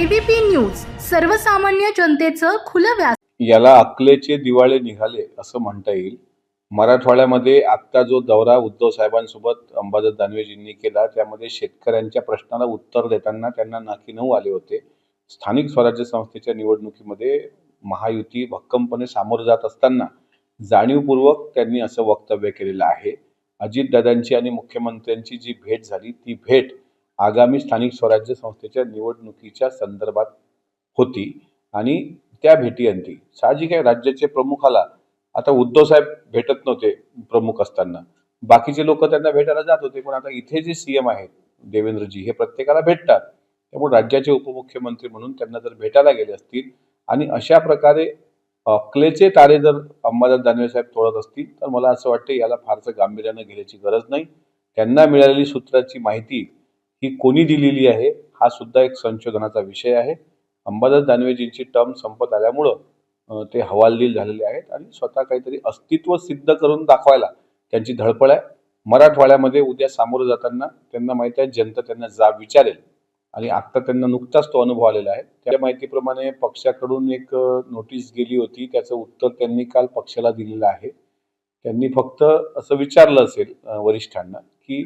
ABP news सर्वसामान्य जनतेचं खुलं व्यास याला अकलेचे दिवाळे निघाले असं म्हणता येईल. मराठवाड्यामध्ये आत्ता जो दौरा उद्धव साहेबांसोबत अंबादास दानवेजींनी केला त्यामध्ये शेतकऱ्यांच्या प्रश्नाला उत्तर देताना त्यांना नाकी नऊ आले होते. स्थानिक स्वराज्य संस्थेच्या निवडणुकीमध्ये महायुती भक्कमपणे सामोरं जात असताना जाणीवपूर्वक त्यांनी असं वक्तव्य केलेलं आहे. अजितदादांची आणि मुख्यमंत्र्यांची जी भेट झाली ती भेट आगामी स्थानिक स्वराज्य संस्थेच्या निवडणुकीच्या संदर्भात होती आणि त्या भेटीअंती साहजिक आहे राज्याचे प्रमुखाला आता उद्धव साहेब भेटत नव्हते प्रमुख असताना. बाकीचे लोक त्यांना भेटायला जात होते पण आता इथे जे सीएम आहेत देवेंद्रजी हे प्रत्येकाला भेटतात. त्यामुळे राज्याचे उपमुख्यमंत्री म्हणून त्यांना जर भेटायला गेले असतील आणि अशा प्रकारे अकलेचे तारे जर अंबादास दानवे साहेब तोडत असतील तर मला असं वाटतं याला फारसं गांभीर्यानं घेण्याची गरज नाही. त्यांना मिळालेली सूत्राची माहिती ही कोणी दिलेली आहे हा सुद्धा एक संशोधनाचा विषय आहे. अंबादास दानवेजींची टर्म संपत आल्यामुळं ते हवालदिल झालेले आहेत आणि स्वतः काहीतरी अस्तित्व सिद्ध करून दाखवायला त्यांची धडपड आहे. मराठवाड्यामध्ये उद्या सामोरं जाताना त्यांना माहीत आहे जनता त्यांना जाब विचारेल आणि आत्ता त्यांना नुकताच तो अनुभव आलेला आहे. त्या माहितीप्रमाणे पक्षाकडून एक नोटीस गेली होती. त्याचं उत्तर त्यांनी काल पक्षाला दिलेलं आहे. त्यांनी फक्त असं विचारलं असेल वरिष्ठांना की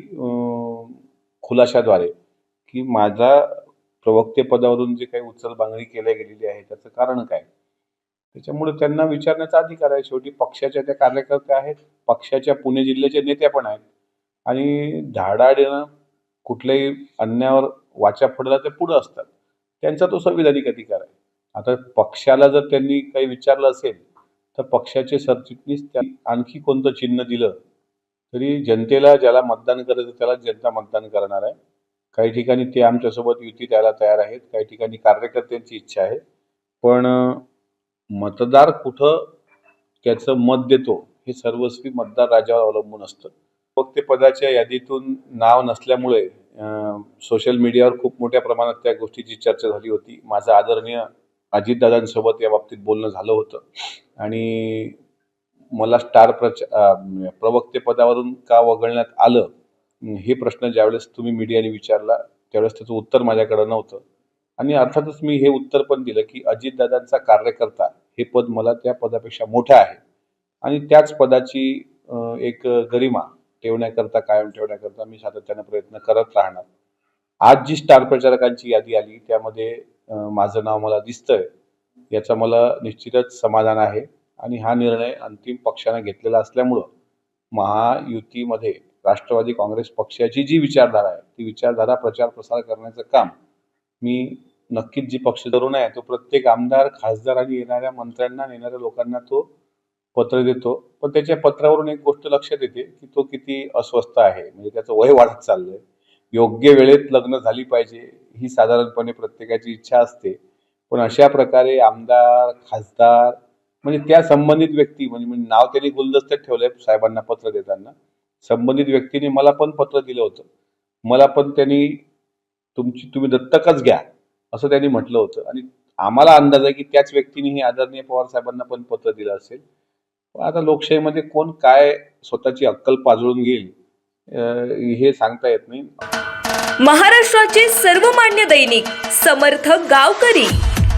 खुलाशाद्वारे की माझा प्रवक्ते पदावरून जे काही उचलबांगडी केल्या गेलेली आहे त्याचं कारण काय? त्याच्यामुळे त्यांना विचारण्याचा अधिकार आहे. शेवटी पक्षाच्या त्या कार्यकर्त्या आहेत पक्षाच्या पुणे जिल्ह्याच्या नेत्या पण आहेत. आणि धाडाडीनं कुठल्याही अन्यावर वाचा फडला ते पुढं असतात. त्यांचा तो संविधानिक अधिकार आहे. आता पक्षाला जर त्यांनी काही विचारलं असेल तर पक्षाचे सरचिटणीस त्या आणखी कोणतं चिन्ह दिलं तरी जनतेला ज्याला मतदान करायचं त्याला जनता मतदान करणार आहे. काही ठिकाणी ते आमच्यासोबत युती द्यायला तयार आहेत काही ठिकाणी कार्यकर्त्यांची इच्छा आहे. पण मतदार कुठं त्याचं मत देतो हे सर्वस्वी मतदार राजावर अवलंबून असतं. फक्त पदाच्या यादीतून नाव नसल्यामुळे सोशल मीडियावर खूप मोठ्या प्रमाणात त्या गोष्टीची चर्चा झाली होती. माझं आदरणीय अजितदादांसोबत या बाबतीत बोलणं झालं होतं. आणि मला स्टार प्रच प्रवक्ते पदावरून का वगळण्यात आलं? हे प्रश्न ज्यावेळेस तुम्ही मीडियाने विचारला त्यावेळेस त्याचं उत्तर माझ्याकडे नव्हतं. आणि अर्थातच मी हे उत्तर पण दिलं की अजितदादांचा कार्यकर्ता हे पद मला त्या पदापेक्षा मोठं आहे. आणि त्याच पदाची एक गरिमा ठेवण्याकरता कायम ठेवण्याकरता मी सातत्यानं प्रयत्न करत राहणार. आज जी स्टार प्रचारकांची यादी आली त्यामध्ये माझं नाव मला दिसतंय याचा मला निश्चितच समाधान आहे. आणि हा निर्णय अंतिम पक्षाने घेतलेला असल्यामुळं महायुतीमध्ये राष्ट्रवादी काँग्रेस पक्षाची जी विचारधारा आहे ती विचारधारा प्रचार प्रसार करण्याचं काम मी नक्कीच जी पक्ष धरून आहे तो प्रत्येक आमदार खासदार आणि येणाऱ्या मंत्र्यांना येणाऱ्या लोकांना तो पत्र देतो. पण त्याच्या पत्रावरून एक गोष्ट लक्षात येते की तो किती अस्वस्थ आहे. म्हणजे त्याचं वय वाढत चाललंय. योग्य वेळेत लग्न झाली पाहिजे ही साधारणपणे प्रत्येकाची इच्छा असते. पण अशा प्रकारे आमदार खासदार म्हणजे त्या संबंधित व्यक्ती म्हणजे म्हणजे नाव त्यांनी गुलदस्त्यात ठेवलंय साहेबांना पत्र देताना. संबंधित व्यक्तीने मला पण पत्र दिलं होतं. मला पण त्यांनी तुमची तुम्ही दत्तकच घ्या असं त्यांनी म्हटलं होतं. आणि आम्हाला अंदाज आहे की त्याच व्यक्तीने हे आदरणीय पवार साहेबांना पण पत्र दिलं असेल. पण आता लोकशाहीमध्ये कोण काय स्वतःची अक्कल पाजळून घेईल हे सांगता येत नाही. महाराष्ट्राचे सर्वमान्य दैनिक समर्थ गावकरी.